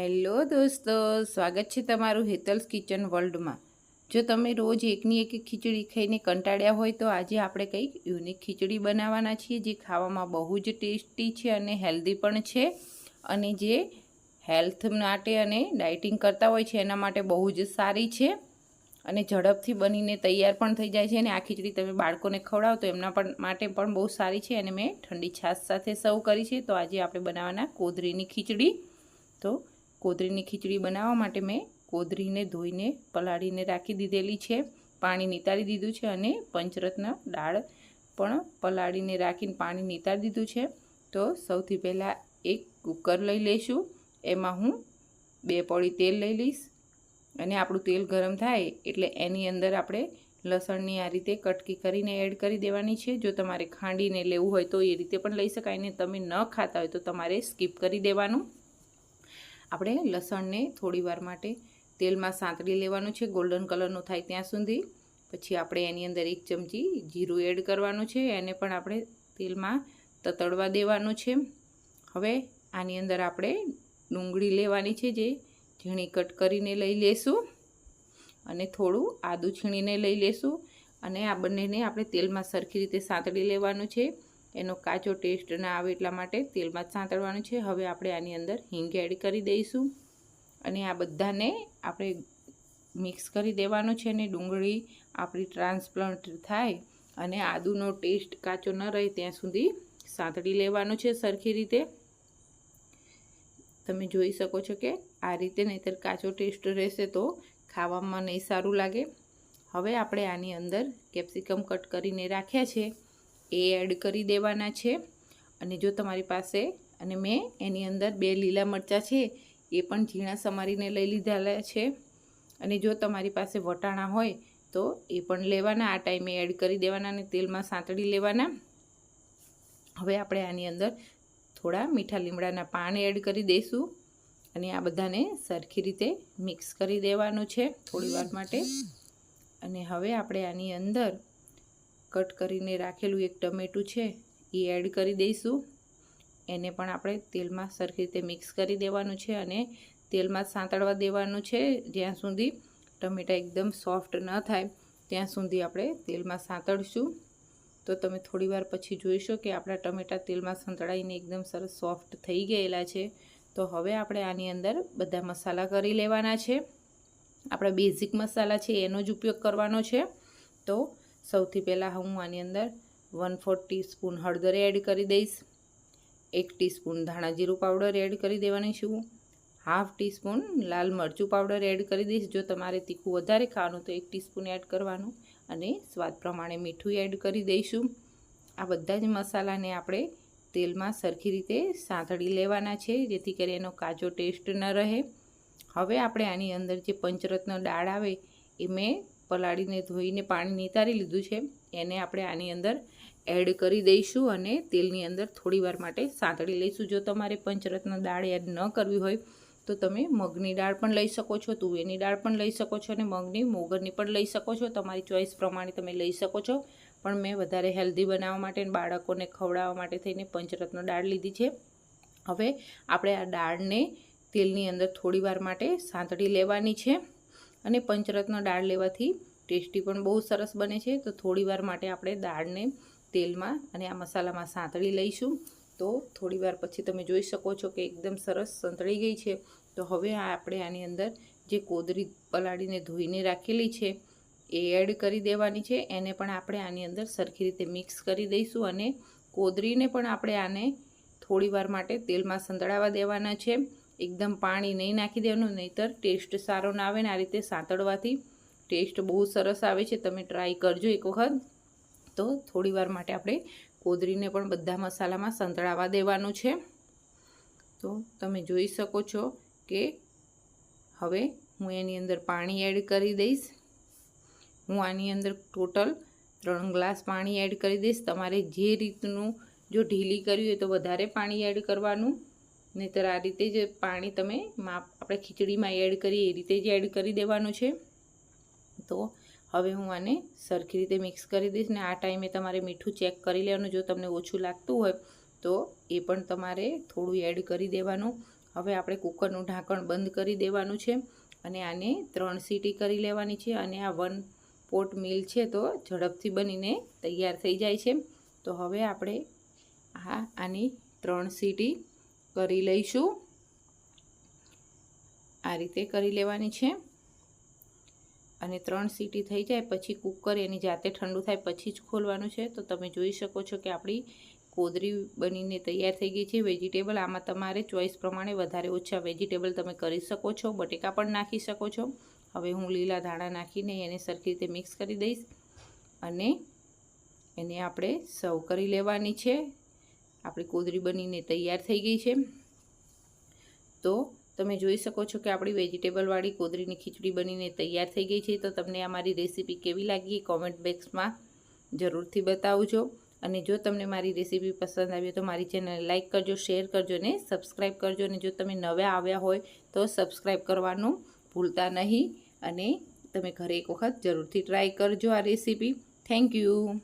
Hello દોસ્તો, સ્વાગત છે તમારું હેતલ્સ કિચન વર્લ્ડમાં. જો તમે રોજ એકની એક ખીચડી ખાઈને કંટાળ્યા હોય તો આજે આપણે કંઈક યુનિક ખીચડી બનાવવાના છીએ જે ખાવામાં બહુ જ ટેસ્ટી છે અને હેલ્ધી પણ છે અને જે હેલ્થ માટે અને ડાયટિંગ કરતા હોય છે એના માટે બહુ જ સારી છે અને ઝડપથી બનીને તૈયાર પણ થઈ જાય છે અને આ ખીચડી તમે બાળકોને ખવડાવો તો એમના પણ માટે પણ બહુ સારી છે અને મેં ઠંડી છાશ સાથે સર્વ કરી છે. તો આજે આપણે બનાવવાના કોદરીની ખીચડી. તો કોદરીની ખીચડી બનાવવા માટે મેં કોદરીને ધોઈને, પલાળીને રાખી દીધેલી છે. પાણી નિતારી દીધું છે અને પંચરત્ન દાળ પણ પલાળીને રાખીને પાણી નિતારી દીધું છે. તો સૌથી પહેલાં એક કુકર લઈ લઈશું. એમાં હું બે પોળી તેલ લઈ લઈશ. અને આપણું તેલ ગરમ થાય એટલે એની અંદર આપણે લસણની આ રીતે કટકી કરીને એડ કરી દેવાની છે. જો તમારે ખાંડીને લેવું હોય તો એ રીતે પણ લઈ શકાય ને તમે ન ખાતા હોય તો તમારે સ્કીપ કરી દેવાનું. આપણે લસણને થોડી વાર માટે તેલમાં સાંતળી લેવાનું છે. ગોલ્ડન કલરનું થાય ત્યાં સુધી. પછી આપણે એની અંદર એક ચમચી જીરું એડ કરવાનું છે. એને પણ આપણે તેલમાં તતડવા દેવાનું છે. હવે આની અંદર આપણે ડુંગળી લેવાની છે જે ઝીણી કટ કરીને લઈ લેશું અને થોડું આદું છીણીને લઈ લેશું અને આ બંનેને આપણે તેલમાં સરખી રીતે સાંતળી લેવાનું છે. એનો કાચો ટેસ્ટ ના આવે એટલા માટે તેલમાં જ સાંતળવાનું છે. હવે આપણે આની અંદર હિંગ એડ કરી દઈશું અને આ બધાને આપણે મિક્સ કરી દેવાનું છે અને ડુંગળી આપણી ટ્રાન્સપ્લાન્ટ થાય અને આદુનો ટેસ્ટ કાચો ન રહે ત્યાં સુધી સાંતળી લેવાનું છે સરખી રીતે. તમે જોઈ શકો છો કે આ રીતે નહીંતર કાચો ટેસ્ટ રહેશે તો ખાવામાં નહીં સારું લાગે. હવે આપણે આની અંદર કેપ્સિકમ કટ કરીને રાખ્યા છે. એ એડ કરી દેવાના છે. અને જો તમારી પાસે, અને મેં એની અંદર બે લીલા મરચાં છે, એ પણ ઝીણા સમારીને લઈ લીધેલા છે. અને જો તમારી પાસે વટાણા હોય, તો એ પણ લેવાના. આ ટાઈમે એડ કરી દેવાના અને તેલમાં સાંતળી લેવાના. હવે આપણે આની અંદર થોડા મીઠા લીમડાના પાન એડ કરી દઈશું. અને આ બધાને સરખી રીતે મિક્સ કરી દેવાનું છે થોડી માટે. અને હવે આપણે આની અંદર કટ કરીને રાખેલું એક ટમેટું છે, એ એડ કરી દઈશું. એને પણ આપણે તેલમાં સરખી રીતે મિક્સ કરી દેવાનું છે અને તેલમાં સાંતળવા દેવાનું છે. જ્યાં સુધી ટમેટા એકદમ સોફ્ટ ન થાય, ત્યાં સુધી આપણે તેલમાં સાંતળશું. તો તમે થોડીવાર પછી જોઈશો કે આપણા ટમેટા તેલમાં સંતળાઈને એકદમ સરસ સોફ્ટ થઈ ગયેલા છે. તો હવે આપણે આની અંદર બધા મસાલા કરી લેવાના છે. આપણા બેઝિક મસાલા છે, એનો જ ઉપયોગ કરવાનો છે. તો સૌથી પહેલાં હું આની અંદર વન ફોર ટીસ્પૂન હળદર એડ કરી દઈશ. એક ટીસ્પૂન ધાણા જીરું પાવડર એડ કરી દેવાની છું. હાફ ટીસ્પૂન લાલ મરચું પાવડર એડ કરી દઈશ. જો તમારે તીખું વધારે ખાવાનું તો એક ટીસ્પૂન એડ કરવાનું અને સ્વાદ પ્રમાણે મીઠું એડ કરી દઈશું. આ બધા જ મસાલાને આપણે તેલમાં સરખી રીતે સાંતળી લેવાના છે, જેથી કરી એનો કાચો ટેસ્ટ ન રહે. હવે આપણે આની અંદર જે પંચરત્ન દાળ આવે, એ મેં પલાળીને ધોઈને પાણી નિતારી લીધું છે. એને આપણે આની અંદર એડ કરી દઈશું અને તેલની અંદર થોડી વાર માટે સાંતળી લઈશું. જો તમારે પંચરત્ન દાળ એડ ન કરવી હોય, તો તમે મગની દાળ પણ લઈ શકો છો, તુવેરની દાળ પણ લઈ શકો છો અને મગની મોગરની પણ લઈ શકો છો. તમારી ચોઈસ પ્રમાણે તમે લઈ શકો છો. પણ મેં વધારે હેલ્ધી બનાવવા માટે બાળકોને ખવડાવવા માટે થઈને પંચરત્ન દાળ લીધી છે. હવે આપણે આ દાળને તેલની અંદર થોડી વાર માટે સાંતળી લેવાની છે. અને પંચરત્ન દાળ લેવાથી ટેસ્ટી પણ બહુ સરસ બને છે. તો થોડીવાર માટે આપણે દાળને તેલમાં અને આ મસાલામાં સાંતળી લઈશું. તો થોડીવાર પછી તમે જોઈ શકો છો કે એકદમ સરસ સંતળી ગઈ છે. તો હવે આપણે આની અંદર જે કોદરી પલાળીને ધોઈને રાખેલી છે એ એડ કરી દેવાની છે. એને પણ આપણે આની અંદર સરખી રીતે મિક્સ કરી દઈશું અને કોદરીને પણ આપણે આને થોડીવાર માટે તેલમાં સંતળાવા દેવાના છે. એકદમ પાણી નહીં નાખી દેવાનું, નહીંતર ટેસ્ટ સારો ના આવે ને આ રીતે સાંતળવાથી ટેસ્ટ બહુ સરસ આવે છે, તમે ટ્રાય કરજો એક વખત. તો થોડીવાર માટે આપણે કોદરીને પણ બધા મસાલામાં સંતળાવા દેવાનું છે. તો તમે જોઈ શકો છો કે હવે હું એની અંદર પાણી એડ કરી દઈશ. હું આની અંદર ટોટલ ત્રણ ગ્લાસ પાણી એડ કરી દઈશ. તમારે જે રીતનું જો ઢીલી કરવી હોય તો વધારે પાણી એડ કરવાનું. નહીંતર આ રીતે જ પાણી તમે માપ, આપણે ખીચડીમાં એડ કરીએ, એ રીતે જ એડ કરી દેવાનું છે. તો હવે હું આને સરખી રીતે મિક્સ કરી દઈશ ને આ ટાઈમે તમારે મીઠું ચેક કરી લેવાનું, જો તમને ઓછું લાગતું હોય તો એ પણ તમારે થોડું એડ કરી દેવાનું. હવે આપણે કુકરનું ઢાંકણ બંધ કરી દેવાનું છે અને આને ત્રણ સીટી કરી લેવાની છે અને આ વન પોટ મિલ છે તો ઝડપથી બનીને તૈયાર થઈ જાય છે. તો હવે આપણે આ આની ત્રણ સીટી કરી લઈશું. આ રીતે કરી લેવાની છે. અને ત્રણ સીટી થઈ જાય પછી કુકર એની જાતે ઠંડુ થાય પછી જ ખોલવાનું છે. તો તમે જોઈ શકો છો કે આપણી કોદરી બનીને તૈયાર થઈ ગઈ છે. વેજીટેબલ આમાં તમારે ચોઈસ પ્રમાણે વધારે ઓછા વેજીટેબલ તમે કરી શકો છો. બટેકા પણ નાખી શકો છો. હવે હું લીલા ધાણા નાખીને એને સરખી રીતે મિક્સ કરી દઈશ. અને એને આપણે સર્વ કરી લેવાની છે. આપણી કોદરી બનીને તૈયાર થઈ ગઈ છે. તો તમે જોઈ શકો છો કે આપણી વેજીટેબલવાળી કોદરીની ખીચડી બનીને તૈયાર થઈ ગઈ છે. તો તમને આ મારી રેસીપી કેવી લાગી કોમેન્ટ બોક્સમાં જરૂરથી બતાવજો. અને જો તમને મારી રેસીપી પસંદ આવી તો મારી ચેનલને લાઇક કરજો, શેર કરજો અને સબસ્ક્રાઈબ કરજો. અને જો તમે નવા આવ્યા હોય તો સબસ્ક્રાઈબ કરવાનું ભૂલતા નહીં. અને તમે ઘરે એક વખત જરૂરથી ટ્રાય કરજો આ રેસીપી. Thank you.